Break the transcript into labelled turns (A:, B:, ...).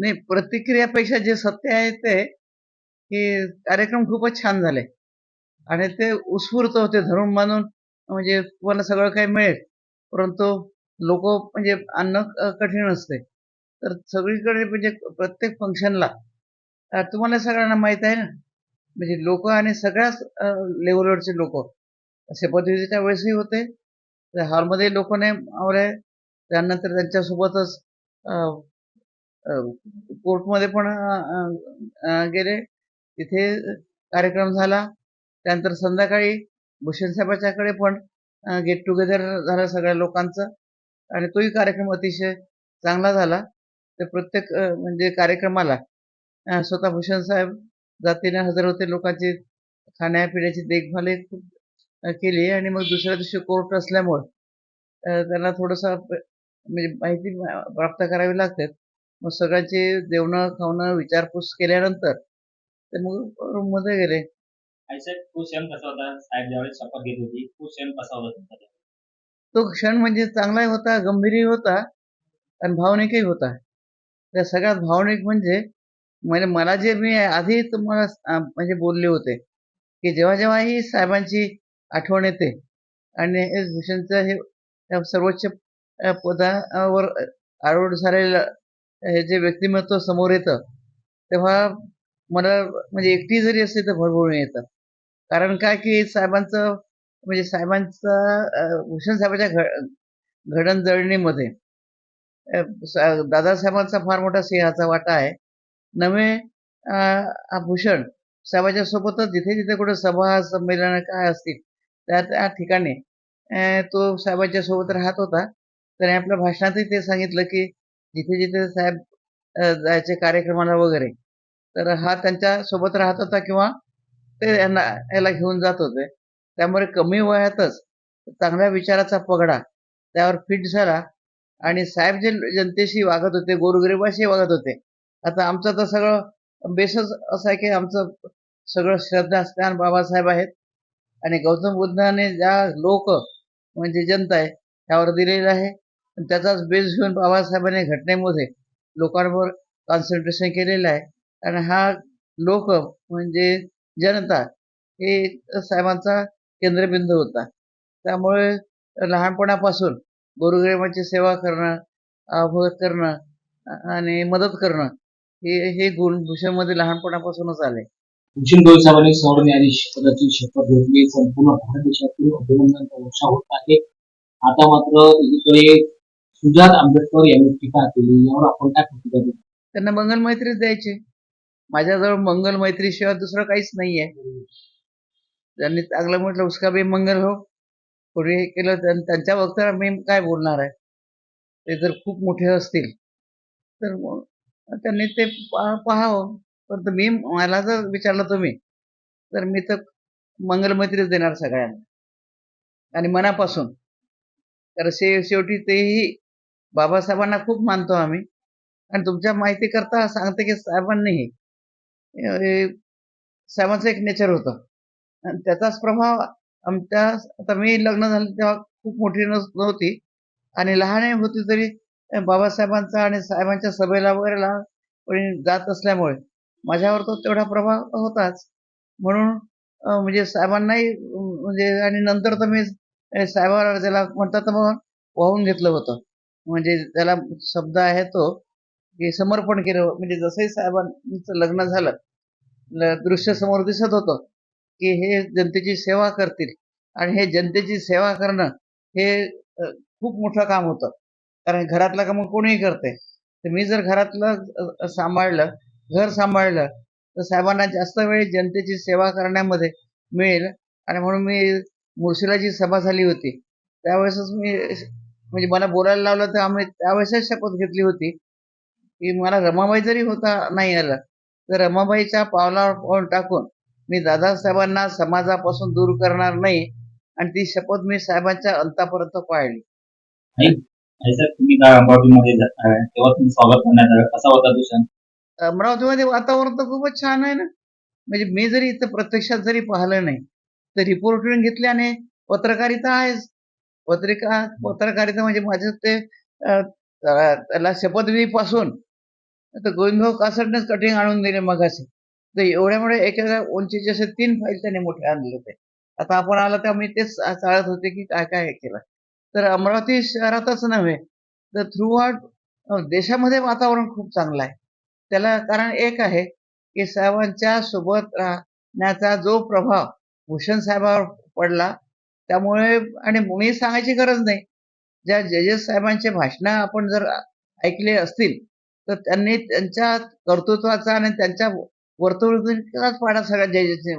A: नाही प्रतिक्रियापेक्षा जे सत्य आहे ते की कार्यक्रम खूपच छान झाले. आणि ते उत्स्फूर्त होते धरून मानून म्हणजे तुम्हाला सगळं काही मिळेल. परंतु लोक म्हणजे आणणं कठीण असते. तर सगळीकडे म्हणजे प्रत्येक फंक्शनला तुम्हाला सगळ्यांना माहीत आहे ना? म्हणजे लोक आणि सगळ्याच लेवलवरचे लोक. शपथविधीच्या वेळेसही होते. हॉलमध्ये लोक नाही आवडे त्यानंतर त्यांच्यासोबतच कोर्टमध्ये पण गेले. तिथे कार्यक्रम झाला. त्यानंतर संध्याकाळी भूषण साहेबाच्याकडे पण गेट टुगेदर झालं सगळ्या लोकांचं. आणि तोही कार्यक्रम अतिशय चांगला झाला. तर प्रत्येक म्हणजे कार्यक्रमाला स्वतः भूषण साहेब जातीने हजर होते. लोकांची खाण्यापिण्याची देखभालही खूप केली. आणि मग दुसऱ्या दिवशी कोर्ट असल्यामुळं त्यांना थोडंसं म्हणजे माहिती प्राप्त करावी लागते. मग सगळ्यांची जेवणं खावणं विचारपूस केल्यानंतर ते मग रूममध्ये गेले.
B: ऐसा तो क्षण कसा होता? साहेब ज्यावेळेस शपथ घेत होती तो क्षण कसा होता तुमचा
A: तो क्षण म्हणजे चांगलाही होता गंभीरही होता आणि भावनिकही होता. त्या सगळ्यात भावनिक म्हणजे म्हणजे मला जे मी आधी तुम्हाला अं, म्हणजे बोलले होते की जेव्हा जेव्हा ही साहेबांची आठवण येते आणि हे भूषणचं हे या सर्वोच्च अं, पदावर आरूढ झालेलं हे जे व्यक्तिमत्व समोर येतं तेव्हा मला म्हणजे एकटी जरी असली तर भरभरून येतं. कारण काय की साहेबांचं म्हणजे साहेबांचा भूषण साहेबांच्या घड घडणजळणीमध्ये सा- दादासाहेबांचा फार मोठा सिंहाचा वाटा आहे. नवे हा भूषण साहेबांच्या सोबतच जिथे जिथे कुठे सभा संमेलन काय असतील त्या त्या ठिकाणी तो साहेबांच्या सोबत राहत होता. त्याने आपल्या भाषणातही ते सांगितलं की जिथे जिथे साहेब जायचे कार्यक्रमाला वगैरे तर हा त्यांच्यासोबत राहत होता किंवा ते यांना याला घेऊन जात होते. त्यामुळे कमी वयातच चांगल्या विचाराचा पगडा त्यावर फिट झाला आणि साहेब जे जनतेशी वागत होते गोरगरिबाशी वागत होते आता आमचं तर सगळं बेसच असं आहे की आमचं सगळं श्रद्धास्थान बाबासाहेब आहेत आणि गौतम बुद्धाने ज्या लोक म्हणजे जनता आहे त्यावर दिलेलं आहे. त्याचाच बेस घेऊन बाबासाहेबांनी घटनेमध्ये लोकांवर कॉन्सन्ट्रेशन केलेलं आहे. आणि हा लोक म्हणजे जनता हे साहेबांचा केंद्रबिंदू होता. त्यामुळे लहानपणापासून गोरगरिबांची सेवा करणं अवगत करणं आणि मदत करणं हे हे गुण भूषणमध्ये लहानपणापासूनच आले
B: भूषण गोयल साहेबांनी सरन्यायाधीश पदाची शपथ घेतली. संपूर्ण भारत देशातून अभिनंदनाचा वर्षा होत आहे. आता मात्र एकीकडे सुजात आंबेडकर यांनी टीका केली यावर आपण काय प्रतिक्रिया
A: त्यांना मंगल मैत्रीच द्यायची. माझ्याजवळ मंगल मैत्रीशिवाय दुसरं काहीच नाहीये. त्यांनी चांगलं म्हटलं उसका बी मंगल हो. कोणी हे केलं त्यांच्या वक्ताला मी काय बोलणार आहे? ते जर खूप मोठे असतील तर त्यांनी ते पाहावं. परंतु मी मला जर विचारलं तुम्ही तर मी तर मंगल मैत्रीच देणार सगळ्यांना. आणि मनापासून. तर शे शेवटी तेही बाबासाहेबांना खूप मानतो आम्ही. आणि तुमच्या माहिती करता सांगते की साहेबांनीही साहेबांचं एक नेचर होतं. आणि त्याचाच प्रभाव आमच्या आता मी लग्न झालं तेव्हा खूप मोठी नस- नव्हती. आणि लहानही होती तरी बाबासाहेबांचा आणि साहेबांच्या सभेला वगैरे लहानपणी जात असल्यामुळे माझ्यावर तो तेवढा प्रभाव होताच. म्हणून म्हणजे साहेबांनाही म्हणजे आणि नंतर तर मी अं, ज्याला म्हणतात तर मग वाहून घेतलं होतं. म्हणजे त्याला शब्द आहे तो की समर्पण केलं. म्हणजे जसंही साहेबांचं लग्न झालं ल- दृश्य समोर दिसत होतं की हे जनतेची सेवा करतील. आणि हे जनतेची सेवा करणं हे खूप मोठं काम होतं. कारण घरातलं काम कोणीही करते. तर मी जर घरातलं सांभाळलं घर सांभाळलं तर साहेबांना जास्त वेळ जनतेची सेवा करण्यामध्ये मिळेल. आणि म्हणून मी मुर्शिलाची सभा झाली होती. त्यावेळेसच मी म्हणजे मला बोलायला लावलं तर आम्ही त्यावेळेसच शपथ घेतली होती. की मला रमाबाई जरी होता नाही आलं तर रमाबाईच्या पावलावर पाऊल टाकून मी दादासाहेबांना समाजापासून दूर करणार नाही आणि ती शपथ मी साहेबांच्या अंतापर्यंत पाळली.
B: ऐसा तुम्ही काय अमरावतीमध्ये जात आहे तेव्हा तुम्ही स्वागत करण्यात आलं. कसा होता तो क्षण?
A: अमरावतीमध्ये वातावरण तर खूपच छान आहे ना. म्हणजे मी जरी इथं प्रत्यक्षात जरी पाहिलं नाही तर रिपोर्टिंग घेतल्याने पत्रकारिता आहेच. पत्रिका पत्रकारिता म्हणजे माझं ते त्याला अं, त्याला शपथविधीपासून तर गोविंदभाऊ कासटनेच कटिंग आणून दिले मगाशी. तर एवढ्यामुळे एका उंचीचे असे तीन फाईल त्यांनी मोठे आणले होते. आता आपण आला तर मी तेच चाळत होते की काय काय हे केलं. तर अमरावती शहरातच नव्हे तर थ्रू आउट देशामध्ये वातावरण खूप चांगलं आहे. त्याला कारण एक आहे की साहेबांच्या सोबत राहण्याचा जो प्रभाव भूषण साहेबावर पडला त्यामुळे आणि मी सांगायची गरज नाही. ज्या जजेस साहेबांचे भाषणं आपण जर ऐकले असतील तर त्यांनी त्यांच्या कर्तृत्वाचा आणि त्यांच्या वर्तवणुकीचाच पाडा सगळ्या जजेसने